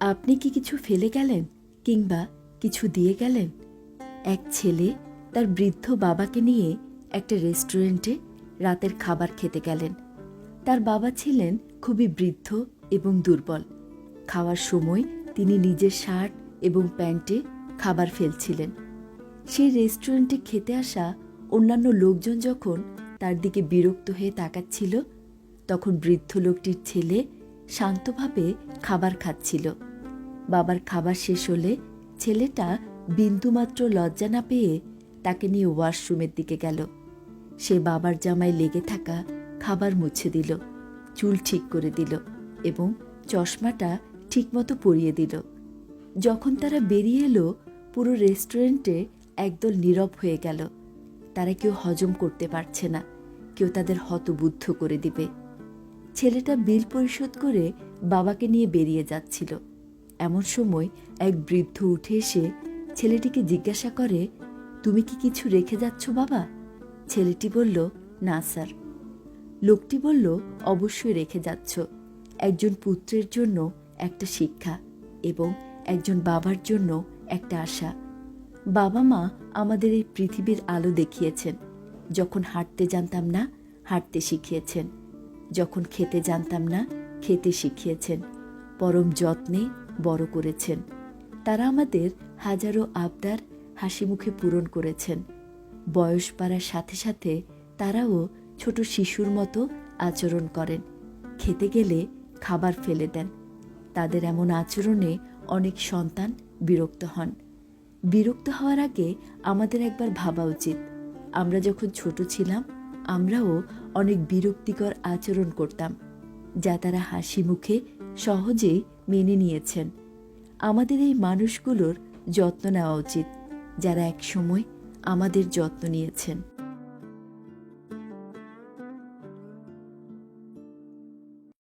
আপনি কি কিছু ফেলে গেলেন কিংবা কিছু দিয়ে গেলেন? এক ছেলে তার বৃদ্ধ বাবাকে নিয়ে একটা রেস্টুরেন্টে রাতের খাবার খেতে গেলেন। তার বাবা ছিলেন খুবই বৃদ্ধ এবং দুর্বল। খাওয়ার সময় তিনি নিজের শার্ট এবং প্যান্টে খাবার ফেলছিলেন। সেই রেস্টুরেন্টে খেতে আসা অন্যান্য লোকজন যখন তার দিকে বিরক্ত হয়ে তাকাচ্ছিল, তখন বৃদ্ধ লোকটির ছেলে শান্তভাবে খাবার খাচ্ছিল। বাবার খাবার শেষ হলে ছেলেটা বিন্দুমাত্র লজ্জা না পেয়ে তাকে নিয়ে ওয়াশরুমের দিকে গেল। সে বাবার জামায় লেগে থাকা খাবার মুছে দিল, চুল ঠিক করে দিল এবং চশমাটা ঠিকমতো পরিয়ে দিল। যখন তারা বেরিয়ে এলো, পুরো রেস্টুরেন্টে একদল নীরব হয়ে গেল। তারা কেউ হজম করতে পারছে না, কেউ তাদের হতবুদ্ধ করে দিবে। ছেলেটা বিল পরিশোধ করে বাবাকে নিয়ে বেরিয়ে যাচ্ছিল। এমন সময় এক বৃদ্ধ উঠে এসে ছেলেটিকে জিজ্ঞাসা করে, তুমি কি কিছু রেখে যাচ্ছ বাবা? ছেলেটি বলল, না স্যার। লোকটি বলল, অবশ্যই রেখে যাচ্ছ। একজন পুত্রের জন্য একটা শিক্ষা এবং একজন বাবার জন্য একটা আশা। বাবা মা আমাদের এই পৃথিবীর আলো দেখিয়েছেন। যখন হাঁটতে জানতাম না, হাঁটতে শিখিয়েছেন। যখন খেতে জানতাম না, খেতে শিখিয়েছেন। পরম যত্নে বড় করেছেন। তারা আমাদের হাজারো আবদার হাসি মুখে পূরণ করেছেন। বয়স বাড়ার সাথে সাথে তারাও ছোট শিশুর মতো আচরণ করেন। খেতে গেলে খাবার ফেলে দেন। তাদের এমন আচরণে অনেক সন্তান বিরক্ত হন। বিরক্ত হওয়ার আগে আমাদের একবার ভাবা উচিত। আমরা যখন ছোট ছিলাম আমরাও অনেক বিরক্তিকর আচরণ করতাম, যা তারা হাসি মুখে সহজেই মেনে নিয়েছেন। আমাদের এই মানুষগুলোর যত্ন নেওয়া উচিত, যারা একসময় আমাদের যত্ন নিয়েছেন।